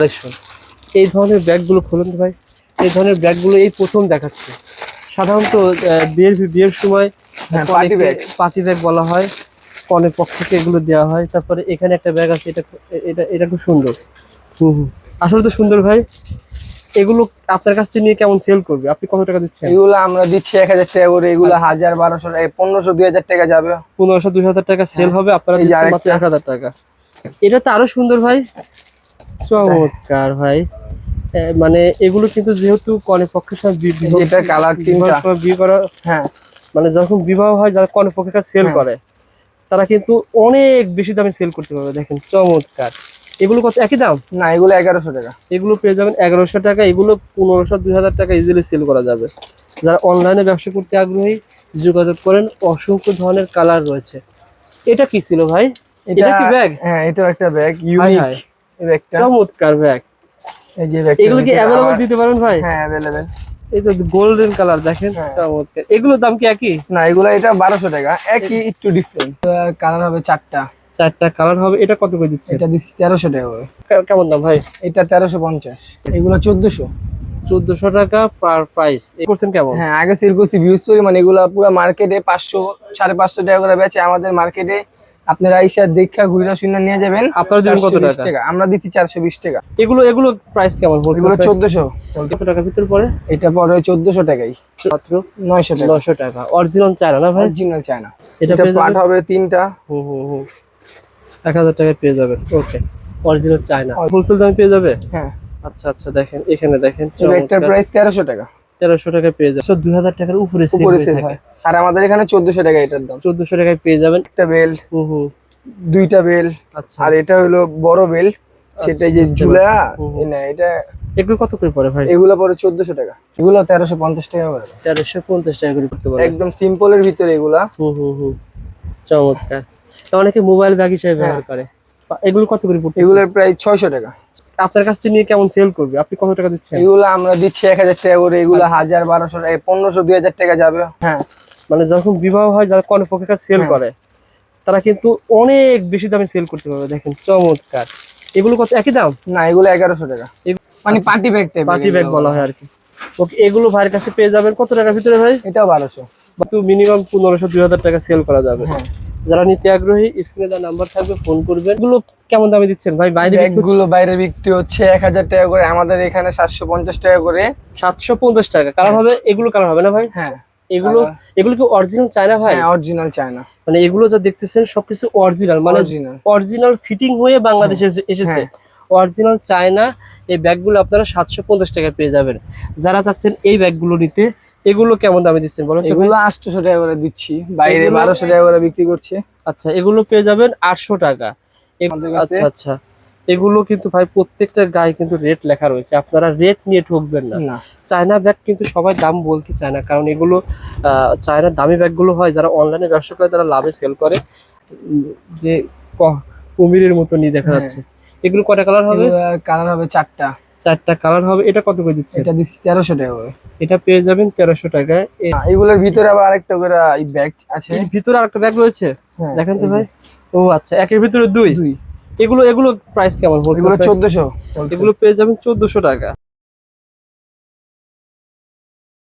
Collection এই ধরনের ব্যাগগুলো খুলুন ভাই। এই ধরনের ব্যাগগুলো এই প্রথম দেখাচ্ছে। সাধারণত বিয়ের বিয়ের সময় হ্যাঁ, party bag। পার্টি ব্যাগ বলা হয়। কনের পক্ষ থেকে এগুলো দেওয়া হয়। তারপরে এখানে একটা ব্যাগ আছে। এটা এটা এটা খুব সুন্দর। হুম হুম। আসলে তো সুন্দর ভাই। এগুলো আপনার কাছ থেকে নিয়ে কেমন সেল করবে? আপনি কত টাকা দিচ্ছেন? এগুলো আমরা দিচ্ছি এক হাজার টাকা করে। এগুলো হাজার বারোশো পনেরোশো দুই হাজার টাকা যাবে। পনেরোশো দুই হাজার টাকা সেল হ্যাঁ। হবে। আপনারা এক হাজার টাকা। এটা তো আরও সুন্দর ভাই। চমৎকার ভাই। মানে এগুলো কিন্তু যেহেতু কনে পক্ষের সময় সময় হ্যাঁ মানে যখন বিবাহ হয় যারা কনে পক্ষের সেল হ্যাঁ। করে তারা কিন্তু অনেক বেশি দামে সেল করতে পারবে দেখেন চমৎকার। এগুলো কত একই দাম? না এগুলো এগারোশো টাকা। এগুলো পেয়ে যাবেন এগারোশো টাকা এগুলো পনেরোশো দুই হাজার টাকা ইজিলি সেল করা যাবে। যারা অনলাইনে ব্যবসা করতে আগ্রহী যোগাযোগ করেন অসংখ্য ধরনের কালার রয়েছে। এটা কি ছিল ভাই? এটা কি ব্যাগ হ্যাঁ এটাও একটা ব্যাগ ইউনিক এই ব্যাগটা। চমৎকার ব্যাগ। এই যে ব্যাগটা এগুলো কি অ্যাভেলেবল দিতে পারেন ভাই? হ্যাঁ অ্যাভেলেবেল এই তো গোল্ডেন কালার দেখেন হ্যাঁ। চমৎকার। দাম কি একই? না এগুলো এটা বারোশো টাকা। একই একটু ডিফারেন্ট কালার হবে চারটা। চারটা কালার হবে এটা কত করে দিচ্ছে এটা দিচ্ছি তেরোশো টাকা করে। কেমন দাম ভাই? এটা তেরোশো পঞ্চাশ। এগুলো চোদ্দশো। চোদ্দশো টাকা পার প্রাইস করছেন কেমন? হ্যাঁ আগে সেল করছি ভিউজ মানে এগুলো পুরো মার্কেটে পাঁচশো সাড়ে পাঁচশো টাকা করে বেচে আমাদের মার্কেটে আপনারা আইসা দেখা ঘুরা শুনে নিয়ে যাবেন। আপনার জন্য কত টাকা? আমরা দিচ্ছি চারশো বিশ টাকা। এগুলো এগুলো প্রাইস কেমন এগুলো চোদ্দশো। কত টাকার ভিতর পড়ে? এটা পরে চোদ্দশো টাকাই। মাত্র টাকা। অরিজিনাল চায়না না ভাই? অরিজিনাল চায়না এটা পাট হবে তিনটা। হুম হুম হুম এক হাজার টাকায় পেয়ে যাবেন। ওকে অরিজিনাল চায়না হোলসেল দামে পেয়ে যাবে? হ্যাঁ। আচ্ছা আচ্ছা দেখেন। এখানে দেখেন একটা প্রাইস তেরোশো টাকা। তেরোশো টাকায় পেয়ে যাবে দুই হাজার টাকার উপরে আর আমাদের এখানে চোদ্দশো টাকা এটার দাম। চোদ্দশো টাকায় পেয়ে যাবেন। একটা বেল্ট দুইটা বেল্ট আচ্ছা। আর এটা হলো বড় বেল্ট সেটা যে এ না এটা এগুলো কত করে পড়ে ভাই? এগুলো পরে চোদ্দশো টাকা। এগুলো তেরোশো পঞ্চাশ টাকা করে। তেরোশো পঞ্চাশ টাকা করে করতে পারে। একদম সিম্পলের ভিতরে এগুলা। হুম হুম হুম। চমৎকার। অনেকে মোবাইল ব্যাগ হিসেবে ব্যবহার করে। এগুলো কত করে পড়তে এগুলোর প্রায় ছয়শো টাকা। আপনার কাছ থেকে নিয়ে কেমন সেল করবে? আপনি কত টাকা দিচ্ছেন? এগুলো আমরা দিচ্ছি এক হাজার টাকা করে এগুলো হাজার বারোশো পনেরোশো দুই হাজার টাকা যাবে হ্যাঁ। মানে যখন বিবাহ হয় যারা কনে পক্ষে সেল হ্যাঁ। করে তারা কিন্তু অনেক বেশি দামে সেল করতে পারবে দেখেন চমৎকার। এগুলো কত একই দাম? না এগুলো এগারোশো টাকা। মানে পার্টি ব্যাগ পার্টি ব্যাগ বলা হয় আর কি। ওকে এগুলো ভাইয়ের কাছে পেয়ে যাবেন কত টাকার ভিতরে ভাই? এটাও বারোশো। মিনিমাম পনেরোশো দুই হাজার টাকা সেল করা যাবে। হ্যাঁ। যারা নিতে আগ্রহী স্ক্রিনে দেওয়া নাম্বার থাকবে ফোন করবেন। এগুলো কেমন দামে দিচ্ছেন? ভাই বাইরে ব্যাগগুলো বাইরে বিক্রি হচ্ছে এক হাজার টাকা করে আমাদের এখানে সাতশো পঞ্চাশ টাকা করে। সাতশো পঞ্চাশ টাকা। কালার হবে এগুলো কালার হবে না ভাই? হ্যাঁ এগুলো এগুলো কি অরিজিনাল চায়না ভাই? হ্যাঁ অরিজিনাল চায়না মানে এগুলো যা দেখতেছেন সবকিছু অরিজিনাল মানে অরিজিনাল অরিজিনাল ফিটিং হয়ে বাংলাদেশে এসে- এসেছে। হ্যাঁ। অরিজিনাল চায়না এই ব্যাগগুলো আপনারা সাতশো পঞ্চাশ টাকায় পেয়ে যাবেন। যারা চাচ্ছেন এই ব্যাগগুলো নিতে এগুলো কেমন দামে দিচ্ছেন বলো তো? ভাই? এগুলো আটশোশো টাকা করে দিচ্ছি। বাইরে বারোশো টাকা করে বিক্রি করছে। আচ্ছা এগুলো পেয়ে যাবেন আটশো টাকা। আচ্ছা আচ্ছা। এগুলো কিন্তু ভাই প্রত্যেকটা গায়ে কিন্তু রেট লেখা রয়েছে। আপনারা রেট নিয়ে ঠকবেন না। চায়না ব্যাগ কিন্তু সবাই দাম বলতে চায় না। কারণ এগুলো আহ, চায়নার দামি ব্যাগগুলো হয় যারা অনলাইনে ব্যবসা করে তারা লাভে সেল করে। যে কুমিরের মতো নিয়ে দেখা হ্যাঁ। যাচ্ছে। এগুলো কটা কালার হবে? কালার হবে চারটা। চারটা কালার হবে। এটা কত করে দিচ্ছে এটা দিচ্ছি তেরোশো টাকা করে। এটা পেয়ে যাবেন তেরোশো টাকায়। এগুলোর ভিতরে আবার আরেকটা করে ব্যাগ আছে। ভিতরে আরেকটা ব্যাগ রয়েছে? হ্যাঁ, দেখেন তো ভাই। ও আচ্ছা একের ভিতরে দুই? দুই। এগুলো এগুলো প্রাইস কেমন এগুলো চোদ্দশো এগুলো পেয়ে যাবেন চোদ্দশো টাকা।